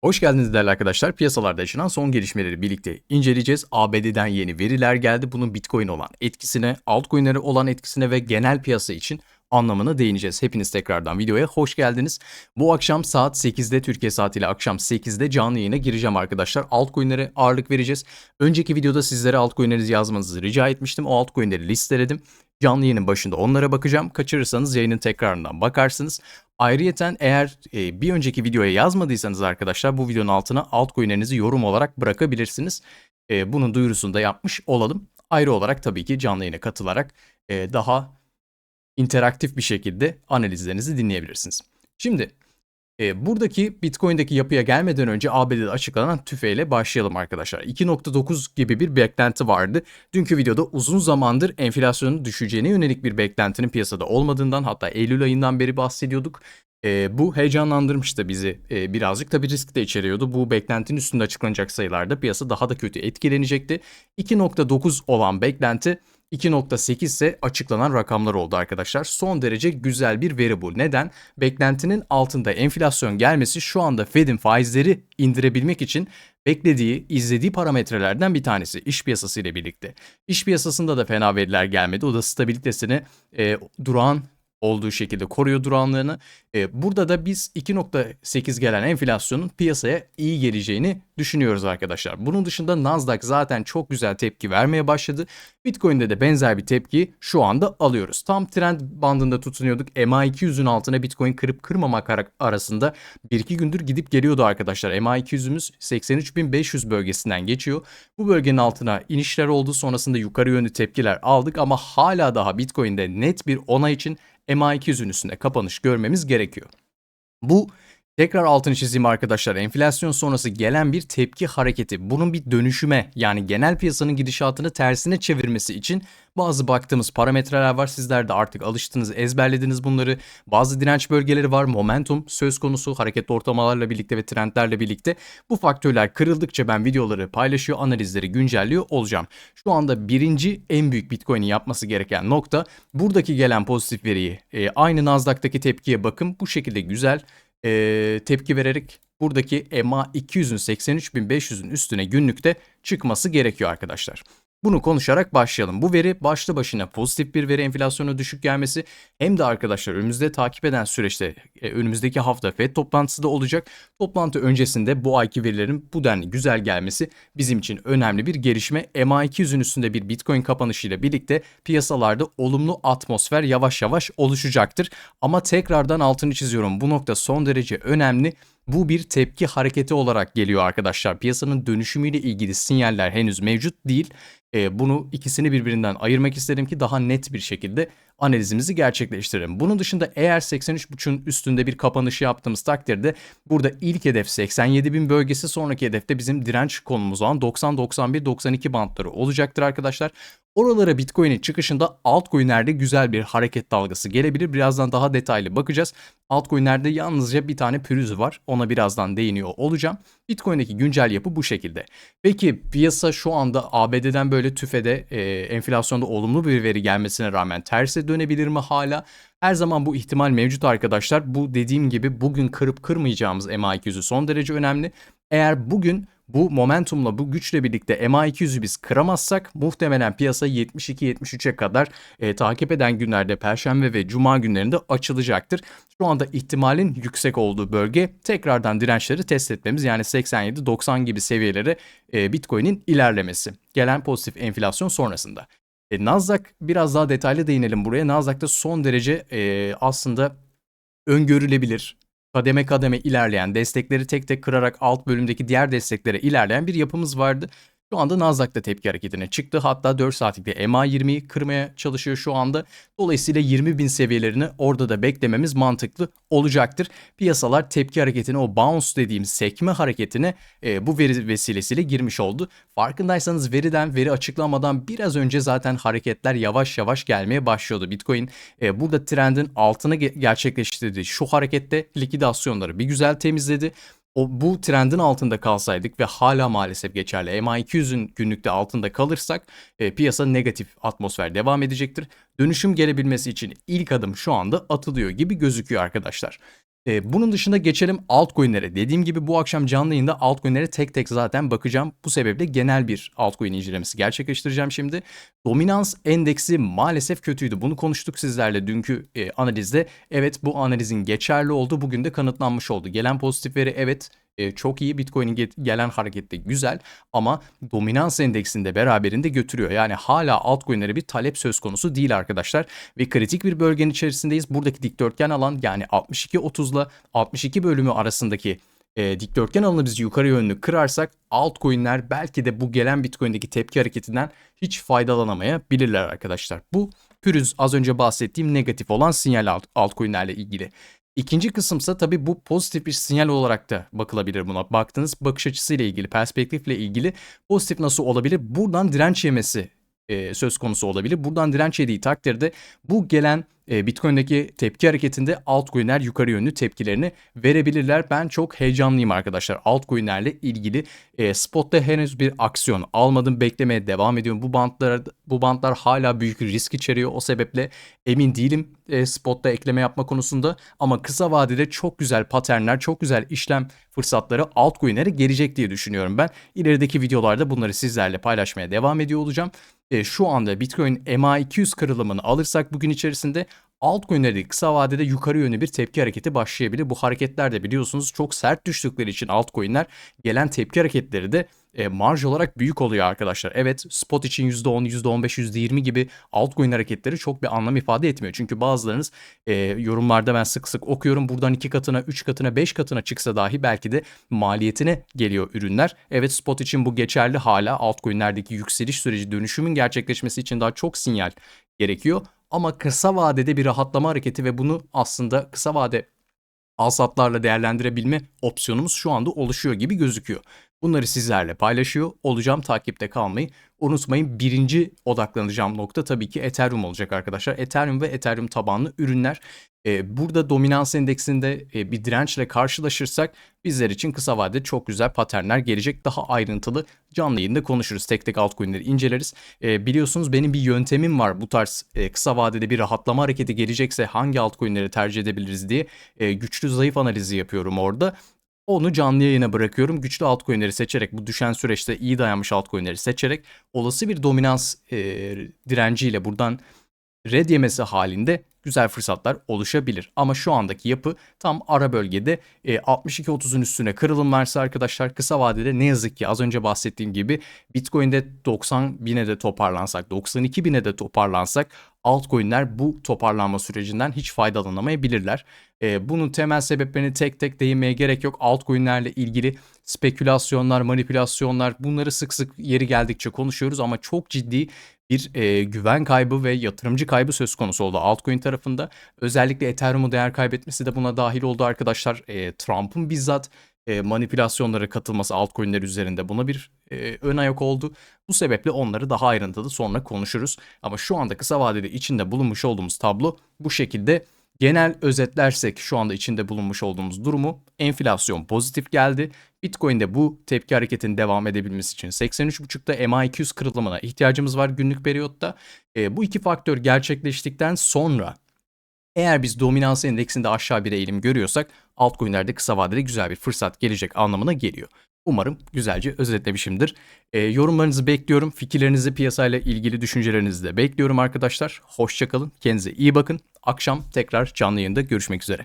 Hoş geldiniz değerli arkadaşlar. Piyasalarda yaşanan son gelişmeleri birlikte inceleyeceğiz. ABD'den yeni veriler geldi. Bunun Bitcoin olan etkisine, altcoin'lere olan etkisine ve genel piyasa için anlamına değineceğiz. Hepiniz tekrardan videoya hoş geldiniz. Bu akşam saat 8'de Türkiye saatiyle akşam 8'de canlı yayına gireceğim arkadaşlar. Altcoin'lere ağırlık vereceğiz. Önceki videoda sizlere altcoin'lerinizi yazmanızı rica etmiştim. O altcoin'leri listeledim. Canlı yayının başında onlara bakacağım. Kaçırırsanız yayının tekrarından bakarsınız. Ayrıyeten eğer e, bir önceki videoya yazmadıysanız arkadaşlar bu videonun altına altcoin'lerinizi yorum olarak bırakabilirsiniz. E, bunun duyurusunu da yapmış olalım. Ayrı olarak tabii ki canlı yayına katılarak e, daha interaktif bir şekilde analizlerinizi dinleyebilirsiniz. Şimdi e, buradaki Bitcoin'deki yapıya gelmeden önce ABD'de açıklanan tüfeyle başlayalım arkadaşlar. 2.9 gibi bir beklenti vardı. Dünkü videoda uzun zamandır enflasyonun düşeceğine yönelik bir beklentinin piyasada olmadığından hatta Eylül ayından beri bahsediyorduk. E, bu heyecanlandırmıştı bizi e, birazcık. Tabii risk de içeriyordu. Bu beklentinin üstünde açıklanacak sayılarda piyasa daha da kötü etkilenecekti. 2.9 olan beklenti 2.8 ise açıklanan rakamlar oldu arkadaşlar. Son derece güzel bir veri bu. Neden? Beklentinin altında enflasyon gelmesi şu anda Fed'in faizleri indirebilmek için beklediği, izlediği parametrelerden bir tanesi iş piyasası ile birlikte. İş piyasasında da fena veriler gelmedi. O da stabilitesini e, durağan olduğu şekilde koruyor durağanlığını. E, burada da biz 2.8 gelen enflasyonun piyasaya iyi geleceğini düşünüyoruz arkadaşlar. Bunun dışında Nasdaq zaten çok güzel tepki vermeye başladı. Bitcoin'de de benzer bir tepki şu anda alıyoruz. Tam trend bandında tutunuyorduk. MA200'ün altına Bitcoin kırıp kırmamak arasında 1-2 gündür gidip geliyordu arkadaşlar. MA200'ümüz 83.500 bölgesinden geçiyor. Bu bölgenin altına inişler oldu. Sonrasında yukarı yönlü tepkiler aldık ama hala daha Bitcoin'de net bir onay için MA200'ün üstünde kapanış görmemiz gerekiyor. Bu Tekrar altını çizeyim arkadaşlar. Enflasyon sonrası gelen bir tepki hareketi. Bunun bir dönüşüme yani genel piyasanın gidişatını tersine çevirmesi için bazı baktığımız parametreler var. Sizler de artık alıştınız, ezberlediniz bunları. Bazı direnç bölgeleri var. Momentum söz konusu hareketli ortalamalarla birlikte ve trendlerle birlikte. Bu faktörler kırıldıkça ben videoları paylaşıyor, analizleri güncelliyor olacağım. Şu anda birinci en büyük Bitcoin'in yapması gereken nokta buradaki gelen pozitif veriyi e, aynı Nasdaq'taki tepkiye bakın. Bu şekilde güzel e, tepki vererek buradaki EMA 200'ün 83.500'ün üstüne günlükte çıkması gerekiyor arkadaşlar. Bunu konuşarak başlayalım. Bu veri başlı başına pozitif bir veri enflasyonu düşük gelmesi hem de arkadaşlar önümüzde takip eden süreçte e, önümüzdeki hafta FED toplantısı da olacak. Toplantı öncesinde bu ayki verilerin bu denli güzel gelmesi bizim için önemli bir gelişme. MA200'ün üstünde bir Bitcoin kapanışıyla birlikte piyasalarda olumlu atmosfer yavaş yavaş oluşacaktır. Ama tekrardan altını çiziyorum bu nokta son derece önemli. Bu bir tepki hareketi olarak geliyor arkadaşlar. Piyasanın dönüşümüyle ilgili sinyaller henüz mevcut değil. E, bunu ikisini birbirinden ayırmak istedim ki daha net bir şekilde analizimizi gerçekleştirelim. Bunun dışında eğer 83.5'un üstünde bir kapanışı yaptığımız takdirde burada ilk hedef 87.000 bölgesi sonraki hedefte bizim direnç konumuz olan 90-91-92 bantları olacaktır arkadaşlar. Oralara Bitcoin'in çıkışında altcoin'lerde güzel bir hareket dalgası gelebilir. Birazdan daha detaylı bakacağız. Altcoin'lerde yalnızca bir tane pürüz var. Ona birazdan değiniyor olacağım. Bitcoin'deki güncel yapı bu şekilde. Peki piyasa şu anda ABD'den böyle tüfede e, enflasyonda olumlu bir veri gelmesine rağmen terse dönebilir mi hala? Her zaman bu ihtimal mevcut arkadaşlar. Bu dediğim gibi bugün kırıp kırmayacağımız MA200'ü son derece önemli. Eğer bugün bu momentumla bu güçle birlikte MA200'ü biz kıramazsak muhtemelen piyasa 72-73'e kadar e, takip eden günlerde Perşembe ve Cuma günlerinde açılacaktır. Şu anda ihtimalin yüksek olduğu bölge tekrardan dirençleri test etmemiz yani 87-90 gibi seviyelere e, Bitcoin'in ilerlemesi. Gelen pozitif enflasyon sonrasında. E, Nasdaq biraz daha detaylı değinelim buraya. Nasdaq'ta son derece e, aslında öngörülebilir, kademe kademe ilerleyen, destekleri tek tek kırarak alt bölümdeki diğer desteklere ilerleyen bir yapımız vardı. Şu anda Nasdaq da tepki hareketine çıktı. Hatta 4 saatlikte MA20'yi kırmaya çalışıyor şu anda. Dolayısıyla 20 bin seviyelerini orada da beklememiz mantıklı olacaktır. Piyasalar tepki hareketine o bounce dediğimiz sekme hareketine e, bu veri vesilesiyle girmiş oldu. Farkındaysanız veriden veri açıklamadan biraz önce zaten hareketler yavaş yavaş gelmeye başlıyordu. Bitcoin e, burada trendin altına gerçekleştirdiği şu harekette likidasyonları bir güzel temizledi o bu trendin altında kalsaydık ve hala maalesef geçerli MA200'ün günlükte altında kalırsak e, piyasa negatif atmosfer devam edecektir. Dönüşüm gelebilmesi için ilk adım şu anda atılıyor gibi gözüküyor arkadaşlar. Ee, bunun dışında geçelim altcoin'lere. Dediğim gibi bu akşam canlı yayında altcoin'lere tek tek zaten bakacağım. Bu sebeple genel bir altcoin incelemesi gerçekleştireceğim şimdi. Dominans endeksi maalesef kötüydü. Bunu konuştuk sizlerle dünkü e, analizde. Evet bu analizin geçerli oldu. Bugün de kanıtlanmış oldu. Gelen pozitif veri evet e, çok iyi. Bitcoin'in ge- gelen harekette güzel ama dominans endeksinde beraberinde götürüyor. Yani hala altcoin'lere bir talep söz konusu değil arkadaşlar. Ve kritik bir bölgenin içerisindeyiz. Buradaki dikdörtgen alan yani 62-30 ile 62 bölümü arasındaki e, dikdörtgen alanı biz yukarı yönlü kırarsak altcoin'ler belki de bu gelen Bitcoin'deki tepki hareketinden hiç faydalanamayabilirler arkadaşlar. Bu pürüz az önce bahsettiğim negatif olan sinyal alt, altcoin'lerle ilgili. İkinci kısımsa tabii bu pozitif bir sinyal olarak da bakılabilir buna. Baktığınız bakış açısıyla ilgili, perspektifle ilgili pozitif nasıl olabilir? Buradan direnç yemesi e, söz konusu olabilir. Buradan direnç yediği takdirde bu gelen e, Bitcoin'deki tepki hareketinde altcoin'ler yukarı yönlü tepkilerini verebilirler. Ben çok heyecanlıyım arkadaşlar. Altcoin'lerle ilgili e, spotta henüz bir aksiyon almadım. Beklemeye devam ediyorum. Bu bantlar bu bantlar hala büyük risk içeriyor. O sebeple emin değilim spotta ekleme yapma konusunda ama kısa vadede çok güzel paternler, çok güzel işlem fırsatları altcoin'lere gelecek diye düşünüyorum ben. İlerideki videolarda bunları sizlerle paylaşmaya devam ediyor olacağım. E, şu anda Bitcoin MA200 kırılımını alırsak bugün içerisinde altcoin'lerde kısa vadede yukarı yönlü bir tepki hareketi başlayabilir. Bu hareketler de biliyorsunuz çok sert düştükleri için altcoin'ler gelen tepki hareketleri de e, marj olarak büyük oluyor arkadaşlar. Evet spot için %10, %15, %20 gibi altcoin hareketleri çok bir anlam ifade etmiyor. Çünkü bazılarınız e, yorumlarda ben sık sık okuyorum buradan 2 katına, 3 katına, 5 katına çıksa dahi belki de maliyetine geliyor ürünler. Evet spot için bu geçerli hala altcoin'lerdeki yükseliş süreci dönüşümün gerçekleşmesi için daha çok sinyal gerekiyor. Ama kısa vadede bir rahatlama hareketi ve bunu aslında kısa vade alsatlarla değerlendirebilme opsiyonumuz şu anda oluşuyor gibi gözüküyor. Bunları sizlerle paylaşıyor olacağım. Takipte kalmayı unutmayın. Birinci odaklanacağım nokta tabii ki Ethereum olacak arkadaşlar. Ethereum ve Ethereum tabanlı ürünler. Ee, burada dominans endeksinde e, bir dirençle karşılaşırsak bizler için kısa vadede çok güzel paternler gelecek. Daha ayrıntılı canlı yayında konuşuruz. Tek tek altcoin'leri inceleriz. Ee, biliyorsunuz benim bir yöntemim var bu tarz e, kısa vadede bir rahatlama hareketi gelecekse hangi altcoin'leri tercih edebiliriz diye e, güçlü zayıf analizi yapıyorum orada. Onu canlı yayına bırakıyorum. Güçlü altcoin'leri seçerek bu düşen süreçte iyi dayanmış altcoin'leri seçerek olası bir dominans e, direnciyle buradan red yemesi halinde güzel fırsatlar oluşabilir. Ama şu andaki yapı tam ara bölgede e, 62-30'un üstüne kırılım varsa arkadaşlar kısa vadede ne yazık ki az önce bahsettiğim gibi Bitcoin'de 90 bine de toparlansak 92 bine de toparlansak altcoin'ler bu toparlanma sürecinden hiç faydalanamayabilirler. E, bunun temel sebeplerini tek tek değinmeye gerek yok. Altcoin'lerle ilgili spekülasyonlar, manipülasyonlar bunları sık sık yeri geldikçe konuşuyoruz ama çok ciddi bir e, güven kaybı ve yatırımcı kaybı söz konusu oldu altcoin tarafında. Özellikle Ethereum'u değer kaybetmesi de buna dahil oldu arkadaşlar. E, Trump'ın bizzat e, manipülasyonlara katılması altcoin'ler üzerinde buna bir e, ön ayak oldu. Bu sebeple onları daha ayrıntılı sonra konuşuruz. Ama şu anda kısa vadede içinde bulunmuş olduğumuz tablo bu şekilde. Genel özetlersek şu anda içinde bulunmuş olduğumuz durumu enflasyon pozitif geldi. Bitcoin'de bu tepki hareketinin devam edebilmesi için 83.5'ta MA200 kırılımına ihtiyacımız var günlük periyotta. E, bu iki faktör gerçekleştikten sonra eğer biz dominans endeksinde aşağı bir eğilim görüyorsak altcoin'lerde kısa vadede güzel bir fırsat gelecek anlamına geliyor. Umarım güzelce özetlemişimdir. E, yorumlarınızı bekliyorum. Fikirlerinizi piyasayla ilgili düşüncelerinizi de bekliyorum arkadaşlar. Hoşçakalın. Kendinize iyi bakın. Akşam tekrar canlı yayında görüşmek üzere.